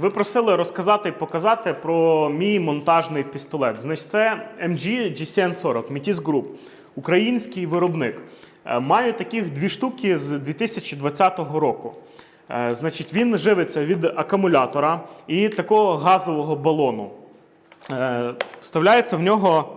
Ви просили розказати і показати про мій монтажний пістолет. Значить, це MG GCN40 Metis Group, український виробник. Е, Маю таких дві штуки з 2020 року. Е, Значить, він живиться від акумулятора і такого газового балону. Е, Вставляється в нього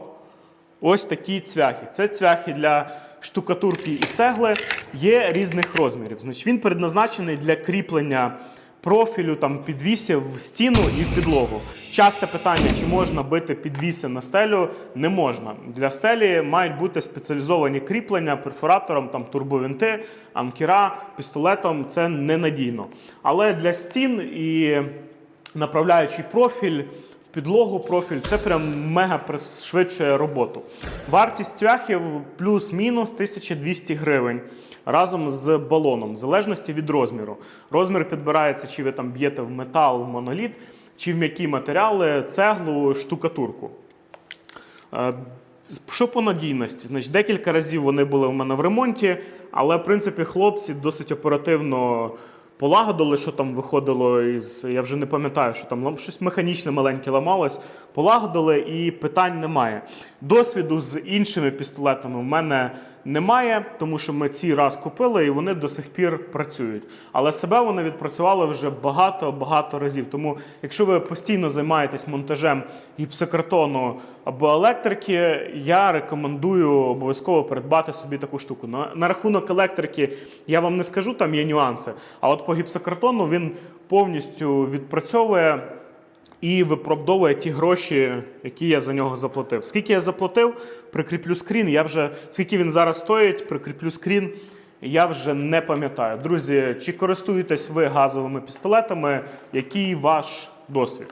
ось такі цвяхи. Це цвяхи для штукатурки і цегли. Є різних розмірів. Значить, він предназначений для кріплення профілю, там, підвісів в стіну і в підлогу. Часте питання, чи можна бити підвіси на стелю, не можна. Для стелі мають бути спеціалізовані кріплення перфоратором, там, турбовинти, анкера, пістолетом. Це ненадійно. Але для стін і направляючий профіль підлогу профіль, це прям мега пришвидшує роботу. Вартість цвяхів плюс-мінус 1200 гривень разом з балоном, в залежності від розміру. Розмір підбирається, чи ви там б'єте в метал, в моноліт, чи в м'які матеріали, цеглу, штукатурку. Е, Що по надійності? Значить, декілька разів вони були в мене в ремонті, але в принципі хлопці досить оперативно полагодили, що там виходило із. Я вже не пам'ятаю, що там щось механічне маленьке ламалось. Полагодили і питань немає. Досвіду з іншими пістолетами в мене немає, тому що ми ці раз купили і вони до сих пір працюють. Але себе вони відпрацювали вже багато-багато разів. Тому, якщо ви постійно займаєтесь монтажем гіпсокартону або електрики, я рекомендую обов'язково придбати собі таку штуку. На, на рахунок електрики я вам не скажу, там є нюанси. А от по гіпсокартону він повністю відпрацьовує і виправдовує ті гроші, які я за нього заплатив. Скільки я заплатив, прикріплю скрін. Я вже скільки він зараз стоїть, прикріплю скрін. Я вже не пам'ятаю. Друзі, чи користуєтесь ви газовими пістолетами? Який ваш досвід?